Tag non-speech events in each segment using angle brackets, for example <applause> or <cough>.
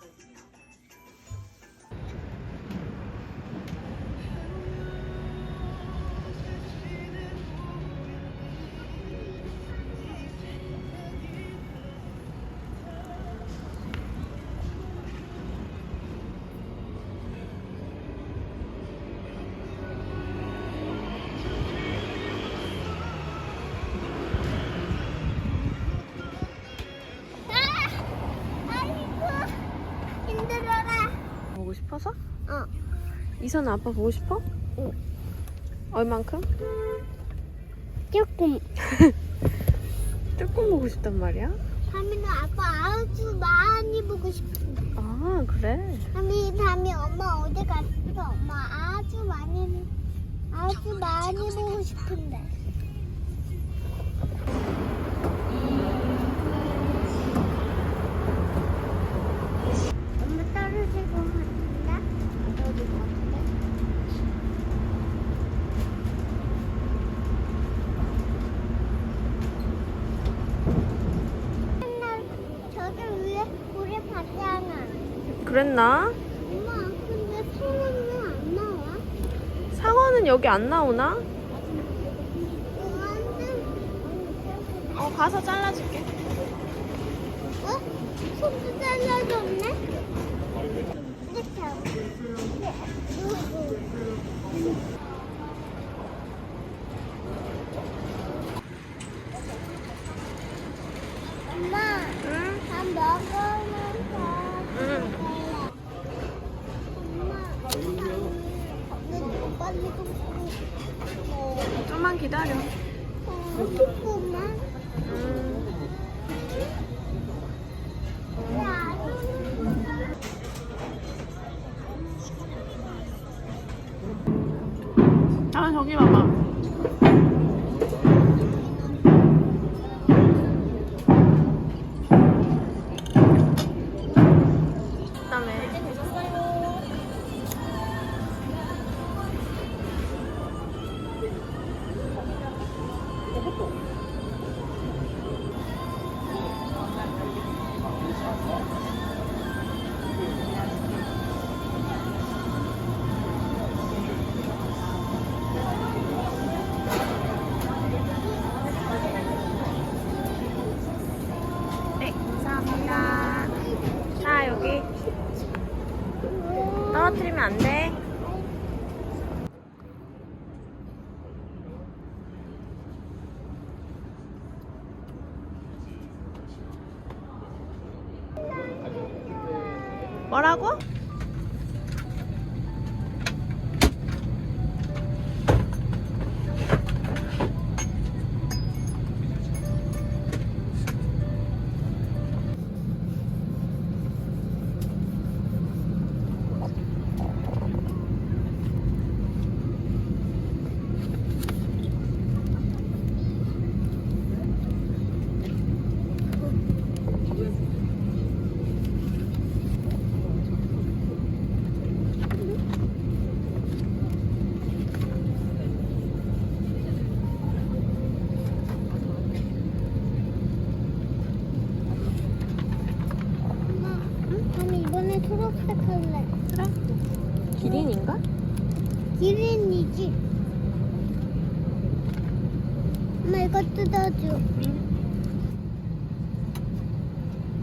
like 이선아 아빠 보고 싶어? 응. 얼만큼? 조금. <laughs> 조금 보고 싶단 말이야? 하민은 아빠 아주 많이 보고 싶은데. 아 그래? 하민 다음에 엄마 어디 갔어? 엄마 아주 많이 아주 많이 보고 싶은데. 엄마 떨어지고 간다? 안 떨어질 것 같은데? 맨날 저기 위에 우리 봤잖아. 그랬나? 엄마, 근데 소는 왜안 나와? 상어는 여기 안 나오나? 어 가서 잘라줄게 어? 손도 잘라줬네? 떨어뜨리면 안 돼 뭐라고? 엄마, 그럼 이번에 초록색 할래. 그래 기린인가? 기린이지. 엄마 이거 뜯어줘.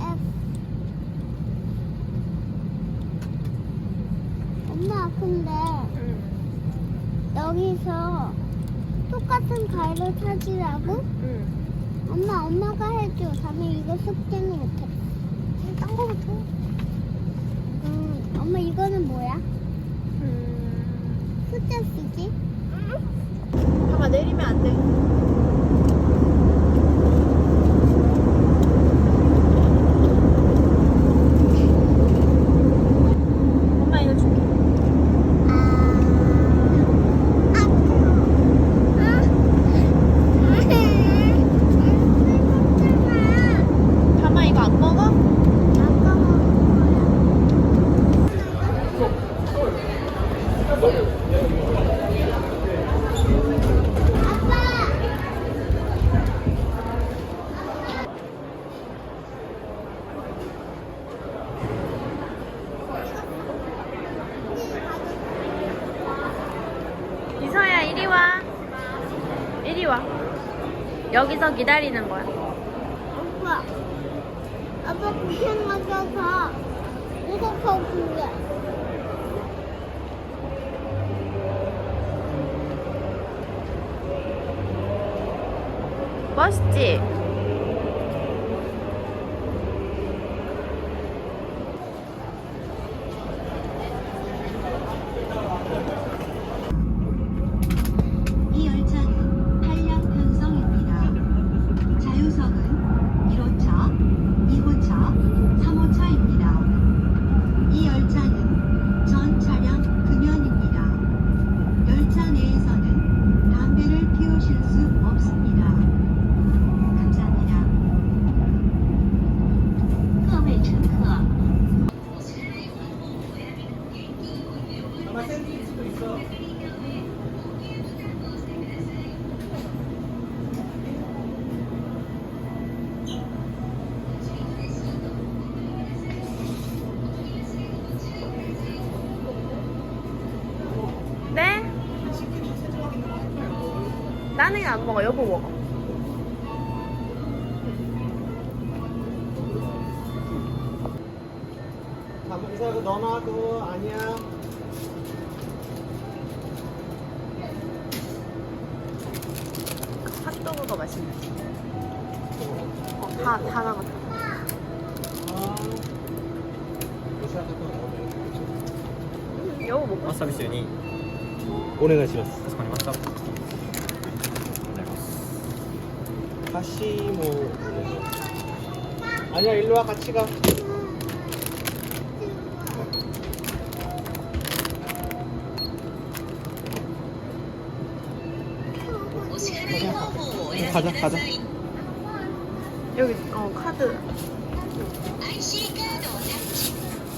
F. 근데 응 여기서 똑같은 가위를 찾으라고? 응. 엄마 엄마가 해줘. 다음에 이거 숙제는 못해. 딴 거부터 음, 엄마 이거는 뭐야? 음. 숙제 쓰지? 봐봐 내리면 안 돼 엄마 이거 줄게 아, 아, 아, 아, 가마 이거 안 먹어? 아까 먹은 아빠! 이리 와. 이리 와. 여기서 기다리는 거야. 아빠. 아빠 고생하셔서 이거 거기에. 멋있지? 나는 안 먹어. 여보 먹어. 가면서 이거 넣어놔도 아니야. 핫도그가 맛있네. 어, 다, 다 나갔다. 아. 어, 여보 먹고 わさび水に 오네가시마스. かしこまり ました。 다시 뭐 아니야 일로 와 같이 가. 가자 가자. 여기 어 카드. IC カードをタッチ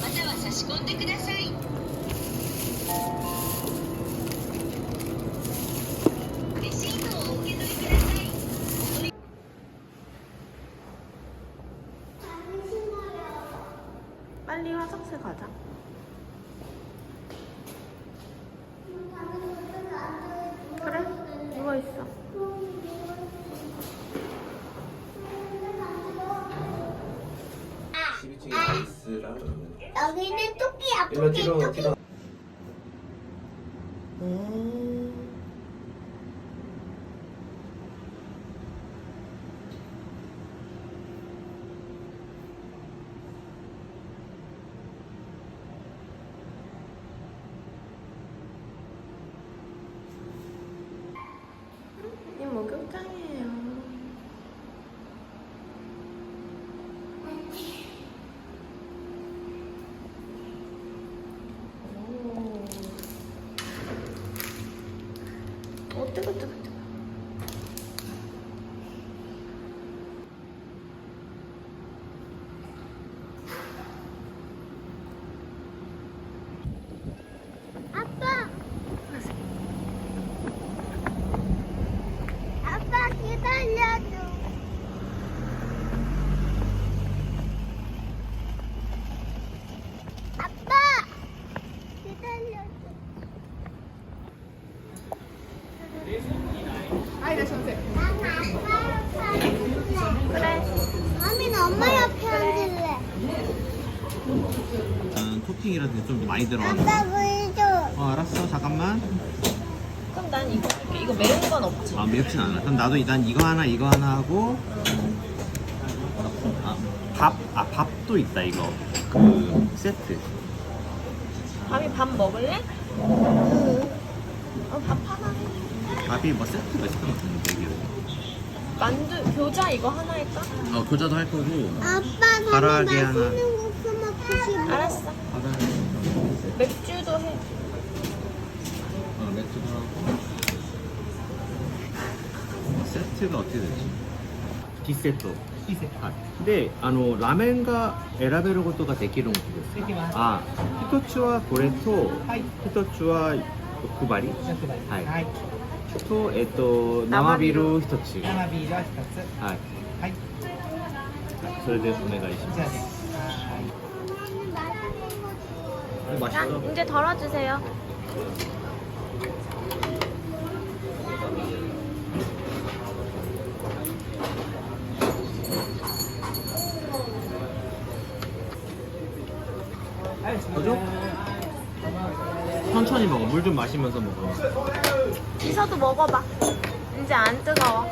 または差し込んでください 여기는 토끼 일로 뒤로 토끼. 뒤로 이 목욕탕이에요. 오. 어, 뜨거, 뜨거, 뜨거. 아빠. 아빠 기다려줘. 아빠 기다려줘. 난 아빠 옆에 앉을래. 그래. 아미는 엄마 옆에 앉을래. 일단 토핑이라든지 좀 많이 들어가는. 아빠 물 줘. 어 알았어 잠깐만. 그럼 난 이거 할게. 이거 매운 건 없지? 아 맵진 않아. 그럼 나도 일단 이거 하나 이거 하나 하고. 아, 밥, 아 밥도 있다 이거. 그 세트. 밤이 밥 먹을래? 어, 밥 하나 해. 밥이 뭐 세트가 있었던 것 같은데 이게. 만두, 교자 이거 하나 할까? 어 교자도 할 거고. 아빠 나는 하나. 맛있는 국수 먹고 싶어. 알았어. 바다에 맥주도 해. 어, 맥주도 하고 세트가 어떻게 되지? 디세트 はいであのラーメンが選べることができるんですできますあ一つはこれと、はい一つは欲張りはいはい。とえっと生ビール一つはい、生ビールは一つ。はい、はい。それでお願いしまこちらですす。はい。 아, 자, 이제 덜어주세요. 그죠? 천천히 먹어. 물 좀 마시면서 먹어. 이서도 먹어봐. 이제 안 뜨거워.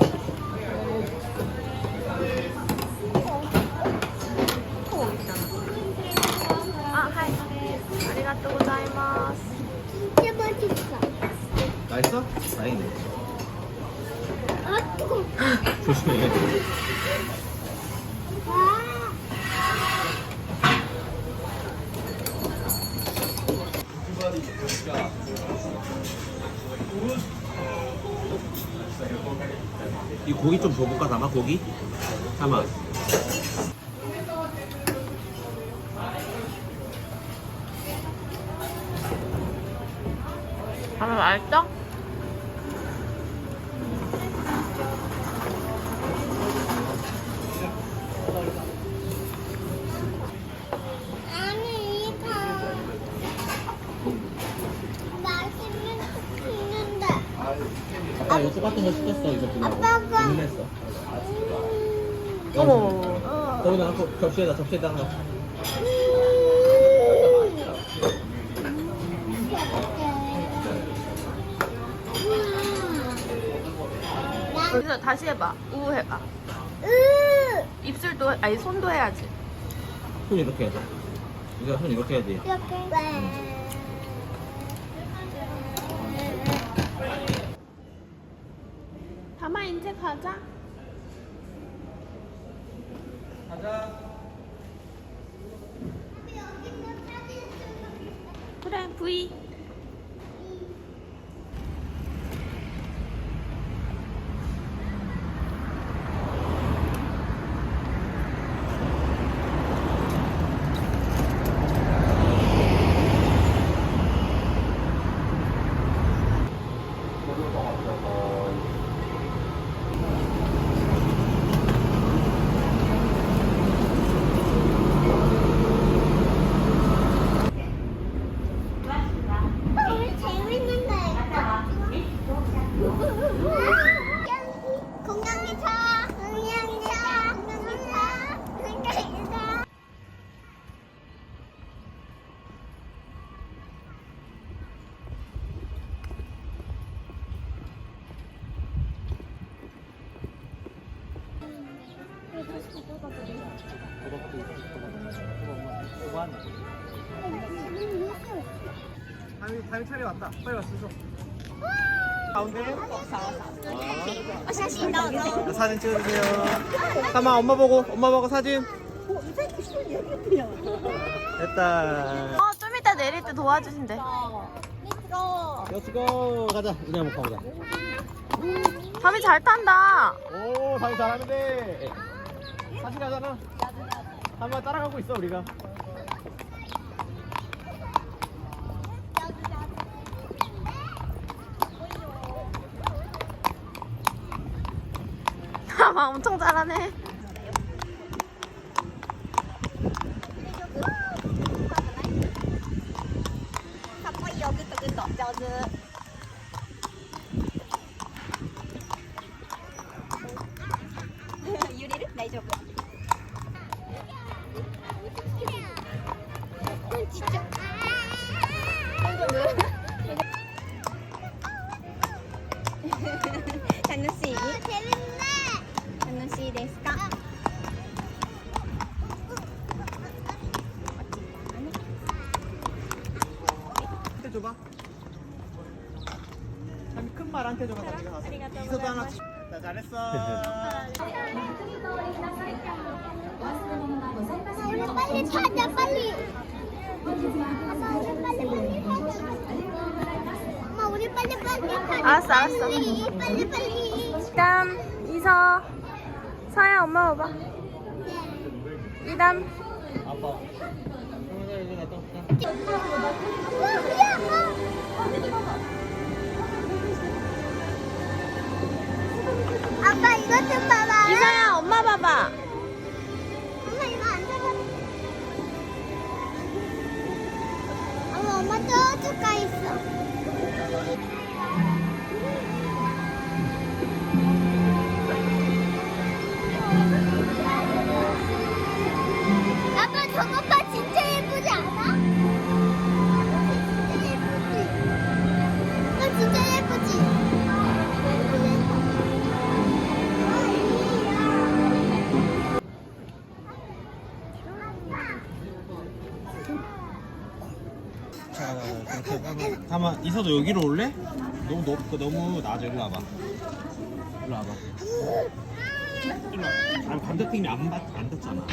아리가또 고자이마스. 진짜 맛있어. 맛있어? 다행이네. 아, 뜨거워. <laughs> 조심해. 아. 이 고기 좀 줘볼까, 담아, 고기? 담아. 맛있어? 아니, 이거. 맛있는 거 있는데. 시켰어, 이거 그냥. 아빠가- 주문했어. 음. 어머. 어. 거기다 놓고 접시에다, 접시에다 넣어. 여기서 다시 해봐. 우 해봐. 으 입술도, 아니, 손도 해야지. 손 이렇게 해야 돼. 이거 손 이렇게 해야 돼. 이렇게 담아, 이제 가자. 가자. 그래, V. 우리 재밌는 거 있다. 공룡기차, 공룡기차, 공룡기차, 공룡기차. 다미, 다미 차례 왔다. 빨리 왔어. 가운데. 어, 사진. 사진 찍어주세요. 담아, 엄마 보고, 엄마 보고 사진. 됐다. 어, 좀 이따 내릴 때 도와주신대. 렛츠고. 가자. 이제 한번 가보자. 담이 잘 탄다. 오, 다미 잘하는데. 사진 가잖아. 한번 따라가고 있어, 우리가. <laughs> 엄청 잘하네. ฉันสี 알았어, 알았어. 빨리 빨리 빨리. 이담, 이서. 서야 엄마 봐봐. 이담. 아빠. 형아 이제 갔다 올게. 와 야. 아빠 이것 좀 봐봐. 이서야 엄마 봐봐. 엄마 이거 안 잡아. 엄마 엄마 저쪽 가 있어. 저것 봐 진짜 예쁘지 않아? 진짜 예쁘지? 응, 응, 응. 자, 잠깐만, 이서도 여기로 올래? 너무 높고 너무 낮아 일로 와봐 일로 와봐 일로 와봐 아니 반대편이 안, 받- 안 닿잖아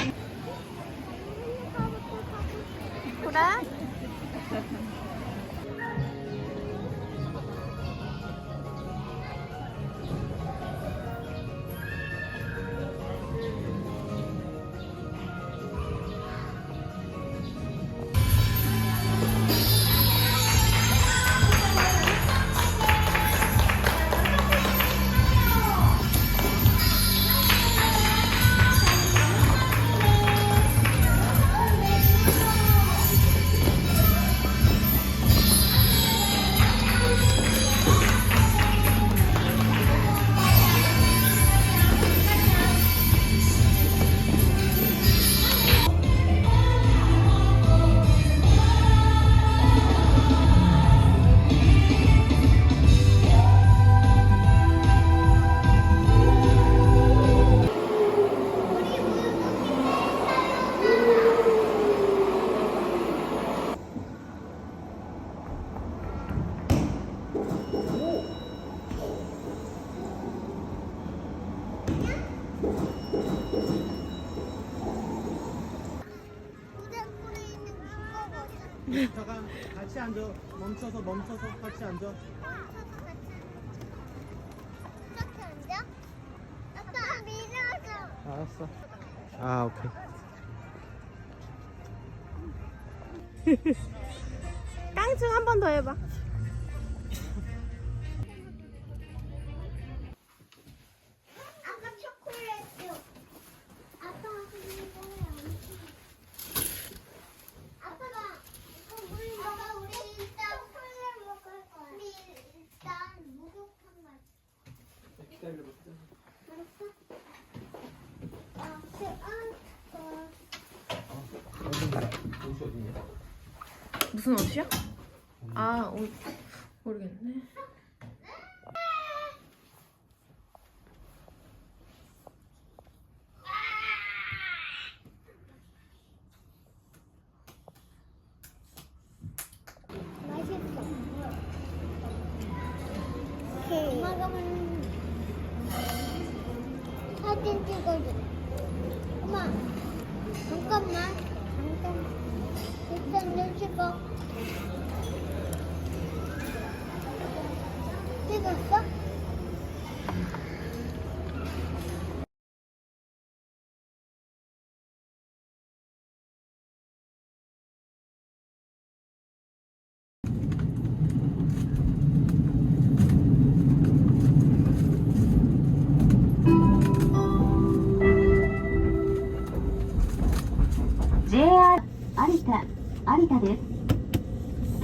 그 잠깐 같이 앉아 멈춰서 멈춰서 같이 앉아. 알았어 아 오케이 <laughs> 깡충 한 번 더 해봐. 무슨 옷이야? 아, 옷 모르겠네. 잠깐만. 일단 좀 찍어. 찍었어? 有田有田です。